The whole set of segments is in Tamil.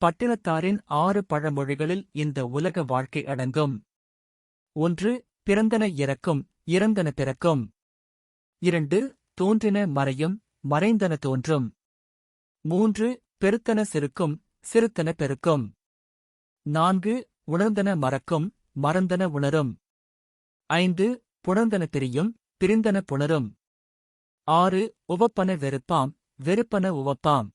பட்டினத்தாரின் ஆறு பழமொழிகளில் இந்த உலக வாழ்க்கை அடங்கும். ஒன்று பிறந்தன இறக்கும் இறந்தன பிறக்கும். இரண்டு தோன்றின மறையும் மறைந்தன தோன்றும். மூன்று பெருத்தன சிறுக்கும் சிறுத்தன பெருக்கும். நான்கு உணர்ந்தன மறக்கும் மறந்தன உணரும். ஐந்து புணர்ந்தன பிரியும் பிரிந்தன புணரும். ஆறு உவப்பன வெறுப்பாம் வெறுப்பன உவப்பாம்.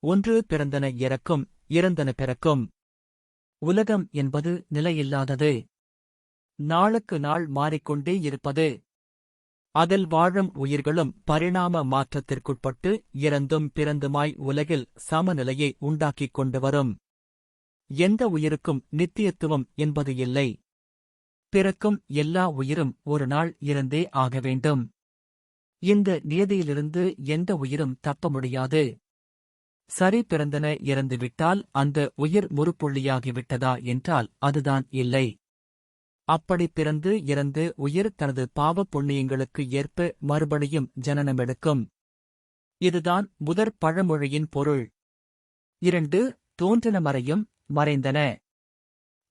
ஒன்று பிறந்தன இறக்கும் இறந்தன பிறக்கும். உலகம் என்பது நிலையில்லாதது. நாளுக்கு நாள் மாறிக்கொண்டே இருப்பது. அதில் வாழும் உயிர்களும் பரிணாம மாற்றத்திற்குட்பட்டு இறந்தும் பிறந்துமாய் உலகில் சமநிலையை உண்டாக்கிக் கொண்டு வரும். எந்த உயிருக்கும் நித்தியத்துவம் என்பது இல்லை. பிறக்கும் எல்லா உயிரும் ஒரு நாள் இறந்தே ஆக வேண்டும். இந்த நியதியிலிருந்து எந்த உயிரும் தப்ப முடியாது. சரி பிறந்தன இறந்துவிட்டால் அந்த உயிர் முறுப்புள்ளியாகிவிட்டதா என்றால் அதுதான் இல்லை. அப்படி பிறந்து இறந்து உயிர் தனது பாவப் புண்ணியங்களுக்கு ஏற்ப மறுபடியும் ஜனனமெடுக்கும். இதுதான் முதற் பழமொழியின் பொருள். இரண்டு தோன்றன மறையும் மறைந்தன.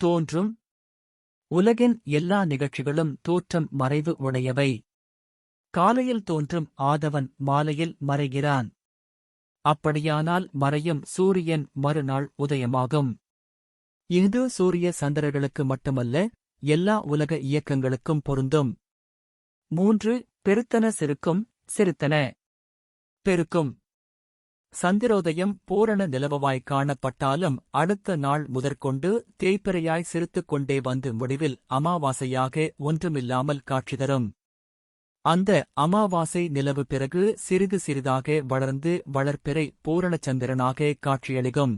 தோன்றும். உலகின் எல்லா நிகழ்ச்சிகளும் தோற்றம் மறைவு உடையவை. காலையில் தோன்றும் ஆதவன் மாலையில் மறைகிறான். அப்படியானால் மறையும் சூரியன் மறுநாள் உதயமாகும். இது சூரிய சந்திரர்களுக்கு மட்டுமல்ல எல்லா உலக இயக்கங்களுக்கும் பொருந்தும். மூன்று பெருத்தன சிறுக்கும் சிறுத்தன பெருக்கும். சந்திரோதயம் பூரண நிலவவாய் காணப்பட்டாலும் அடுத்த நாள் முதற்கொண்டு தேய்பிறையாய் சிரித்துக் கொண்டே வந்து முடிவில் அமாவாசையாக ஒன்றுமில்லாமல் காட்சி தரும். அந்த அமாவாசை நிலவு பிறகு சிறிது சிறிதாக வளர்ந்து வளர்ப்பிறை பூரணச்சந்திரனாக காட்சியளிக்கும்.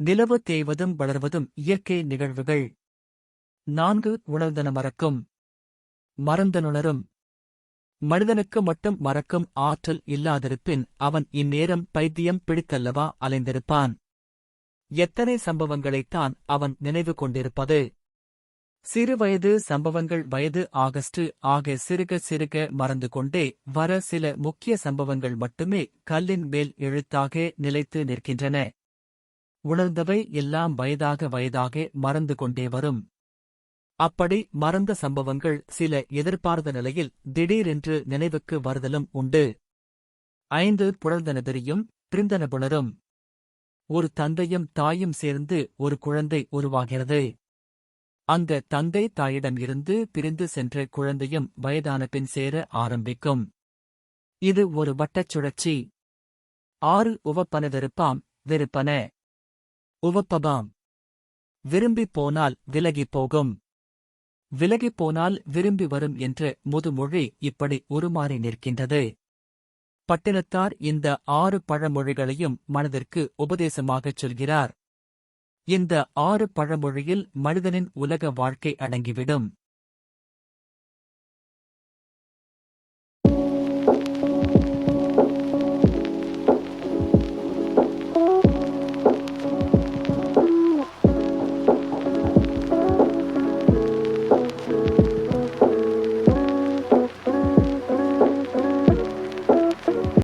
நிலவு தேய்வதும் வளர்வதும் இயற்கை நிகழ்வுகள். நான்கு உணர்ந்தன மறக்கும். மறந்தனுணரும். மனிதனுக்கு மட்டும் மறக்கும் ஆற்றல் இல்லாதிருப்பின் அவன் இந்நேரம் பைத்தியம் பிடித்தல்லவா அலைந்திருப்பான். எத்தனை சம்பவங்களைத்தான் அவன் நினைவு கொண்டிருப்பது? சிறுவயது சம்பவங்கள் வயது ஆகஸ்ட் ஆக சிறுக சிறுக மறந்து கொண்டே வர சில முக்கிய சம்பவங்கள் மட்டுமே கல்லின் மேல் எழுத்தாக நிலைத்து நிற்கின்றன. உணர்ந்தவை எல்லாம் வயதாக வயதாக மறந்து கொண்டே வரும். அப்படி மறந்த சம்பவங்கள் சில எதிர்பார்த்த நிலையில் திடீரென்று நினைவுக்கு வருதலும் உண்டு. ஐந்து புழந்தன தெரியும் பிரிந்தன புணரும். ஒரு தந்தையும் தாயும் சேர்ந்து ஒரு குழந்தை உருவாகிறது. அந்த தந்தை தாயிடம் இருந்து பிரிந்து சென்ற குழந்தையும் வயதான பின் சேர ஆரம்பிக்கும். இது ஒரு வட்டச் சுழற்சி. ஆறு உவப்பன வெறுப்பாம் வெறுப்பன. உவப்பபாம். விரும்பிப் போனால் விலகிப் போகும். விலகிப் போனால் விரும்பி வரும் என்ற முதுமொழி இப்படி உருமாறி நிற்கின்றது. பட்டினத்தார் இந்த ஆறு பழமொழிகளையும் மனதிற்கு உபதேசமாகச் சொல்கிறார். இந்த ஆறு பழமொழியில் மனிதனின் உலக வாழ்க்கை அடங்கிவிடும்.